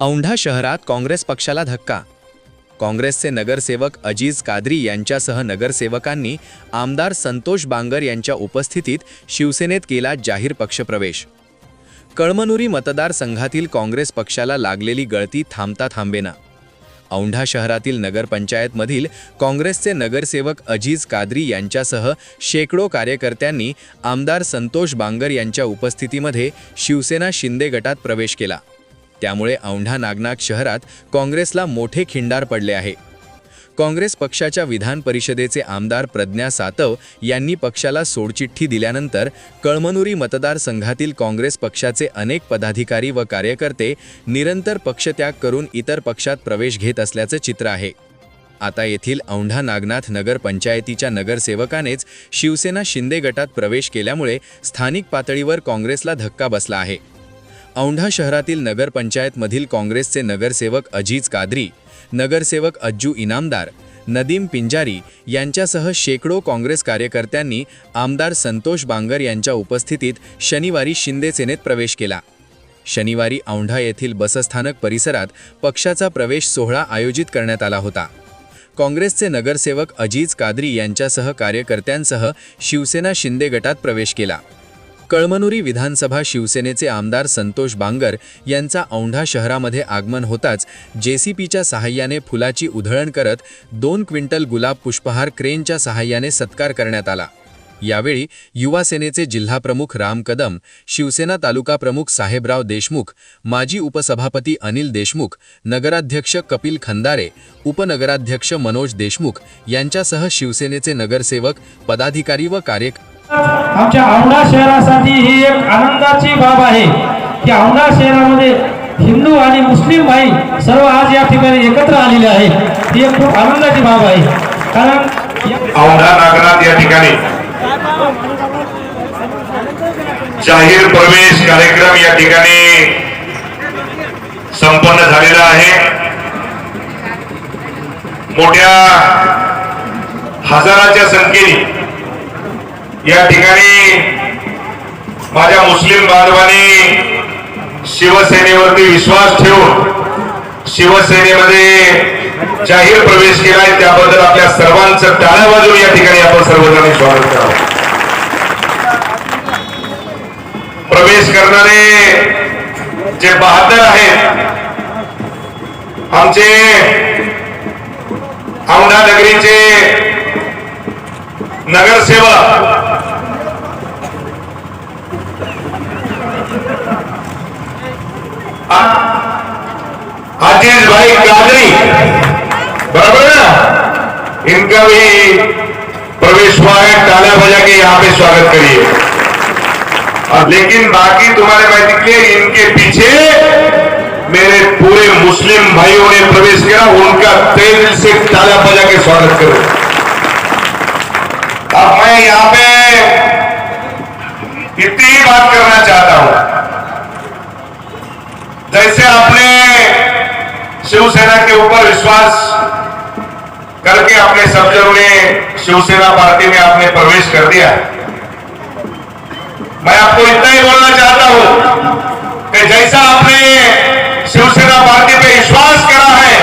औंढा शहरात काँग्रेस पक्षाला धक्का. काँग्रेसचे नगरसेवक अजीज कादरी यांच्यासह नगरसेवकांनी आमदार संतोष बांगर यांच्या उपस्थितीत शिवसेनेत केला जाहीर पक्षप्रवेश. कळमनुरी मतदारसंघातील काँग्रेस पक्षाला लागलेली गळती थांबता थांबेना. औंढा शहरातील नगरपंचायतमधील काँग्रेसचे नगरसेवक अजीज कादरी यांच्यासह शेकडो कार्यकर्त्यांनी आमदार संतोष बांगर यांच्या उपस्थितीमध्ये शिवसेना शिंदे गटात प्रवेश केला. त्यामुळे औंढा नागनाथ शहरात काँग्रेसला मोठे खिंडार पडले आहे. काँग्रेस पक्षाच्या विधान परिषदेचे आमदार प्रज्ञा सातव यांनी पक्षाला सोडचिठ्ठी दिल्यानंतर कळमनुरी मतदारसंघातील काँग्रेस पक्षाचे अनेक पदाधिकारी व कार्यकर्ते निरंतर पक्षत्याग करून इतर पक्षात प्रवेश घेत असल्याचं चित्र आहे. आता येथील औंढा नागनाथ नगर पंचायतीच्या नगरसेवकानेच शिवसेना शिंदे गटात प्रवेश केल्यामुळे स्थानिक पातळीवर काँग्रेसला धक्का बसला आहे. औंढा शहरातील नगरपंचायतमधील काँग्रेसचे नगरसेवक अजीज कादरी नगरसेवक अज्जू इनामदार नदीम पिंजारी यांच्यासह शेकडो काँग्रेस कार्यकर्त्यांनी आमदार संतोष बांगर यांच्या उपस्थितीत शनिवारी शिंदे सेनेत प्रवेश केला. शनिवारी औंढा येथील बसस्थानक परिसरात पक्षाचा प्रवेश सोहळा आयोजित करण्यात आला होता. काँग्रेसचे नगरसेवक अजीज कादरी यांच्यासह कार्यकर्त्यांसह शिवसेना शिंदे गटात प्रवेश केला. कळमनुरी विधानसभा शिवसेनेचे आमदार संतोष बांगर यांचा औंढा शहरामध्ये आगमन होताच जेसीपीच्या सहाय्याने फुलाची उधळण करत दोन क्विंटल गुलाब पुष्पहार क्रेनच्या सहाय्याने सत्कार करण्यात आला. यावेळी युवा सेनेचे जिल्हाप्रमुख राम कदम शिवसेना तालुका प्रमुख साहेबराव देशमुख माजी उपसभापती अनिल देशमुख नगराध्यक्ष कपिल खंदारे उपनगराध्यक्ष मनोज देशमुख यांच्यासह शिवसेनेचे नगरसेवक पदाधिकारी व कार्यक आमच्या औंढा शहरासाठी ही एक आनंदाची बाब आहे. की औंढा शहरामध्ये हिंदू आणि मुस्लिम भाई सर्व आज या ठिकाणी एकत्र आलेले आहेत. ही एक खूप आनंदाची बाब आहे. कारण औंढा नागरात या ठिकाणी. जाहीर प्रवेश कार्यक्रम या ठिकाणी संपन्न झालेला आहे. मोठ्या हजाराच्या संख्येने या ठिकाणी माझ्या मुस्लिम बांधवांनी शिवसेनेवरती विश्वास ठेवून शिवसेनेमध्ये जाहीर प्रवेश केलाय. त्याबद्दल आपल्या सर्वांचं टाळ्या वाजवून या ठिकाणी आपण सर्वजण स्वागत करावं. प्रवेश करणारे जे बहादर आहेत आमचे औंढा नगरीचे नगरसेवक भाई कादरी बराबर ना? इनका भी प्रवेश हुआ है, ताला बजा के यहाँ पे स्वागत करिए। और लेकिन बाकी तुम्हारे भाई निकले इनके पीछे मेरे पूरे मुस्लिम भाइयों ने प्रवेश किया, उनका तेल से ताला बजा के स्वागत करो। अब मैं यहाँ पे इतनी ही बात करना चाहता हूँ। जैसे आपने शिवसेना के ऊपर विश्वास करके अपने सब जनों ने शिवसेना पार्टी में आपने प्रवेश कर दिया मैं आपको इतना ही बोलना चाहता हूँ कि जैसा आपने शिवसेना पार्टी पे विश्वास करा है,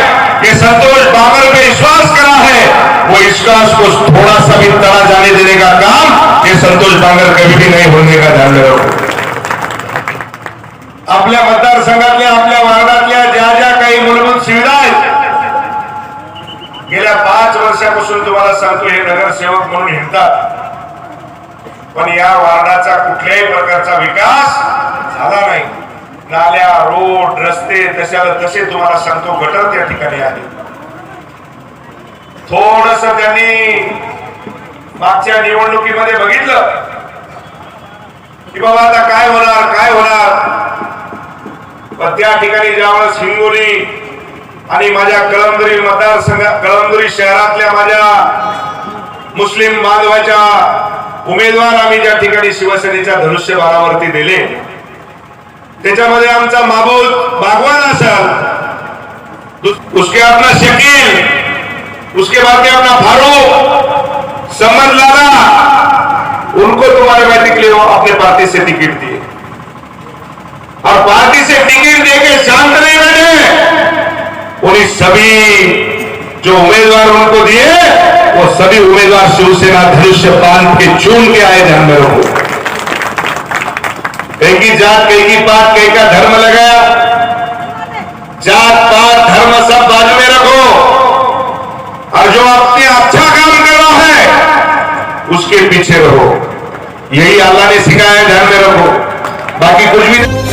ये संतोष बाबर पे विश्वास करा है, वो विश्वास को थोड़ा सा भी तड़ा जाने देने का काम ये संतोष बांगर कभी भी नहीं होने का ध्यान रखो। आपल्या मतदारसंघातल्या आपल्या वर्षापासून तुम्हाला सांगतो हे नगरसेवक म्हणून हिंडतात. पण या वार्डाचा कुठल्याही प्रकारचा विकास झाला नाही. नाल्या रोड रस्ते तशाला तसे तुम्हाला सांगतो गटर त्या ठिकाणी आले थोडस त्यांनी मागच्या निवडणुकीमध्ये बघितलं की बाबा आता काय होणार काय होणार? पण त्या ठिकाणी ज्यावेळेस हिंगोली आणि माझ्या कळमदुरी मतदारसंघ कळमदुरी शहरातल्या माझ्या मुस्लिम बांधवाच्या उमेदवार आम्ही ज्या ठिकाणी शिवसेनेच्या धनुष्य धनुष्यबाणावरती दिले. त्याच्यामध्ये आमचा माबूद बागवान असेल. उसके अपना शकील उसके बाद अपना फारूक समर लाला उनको तुम्हारे मैं निकले हो अपने पार्टी से टिकट दिए। और पार्टी से टिकट सभी जो उम्मीदवार उनको दिए, वो सभी उम्मीदवार शिवसेना धनुष्य बाँध के चुन के आए ध्यान में रखो। कहीं की जात कहीं की पात कहीं का धर्म लगाया। जात, पात, धर्म सब बाजू में रखो। और जो अपने अच्छा काम कर रहा है, उसके पीछे रहो। यही अल्लाह ने सिखाया ध्यान में रखो। बाकी कुछ भी नहीं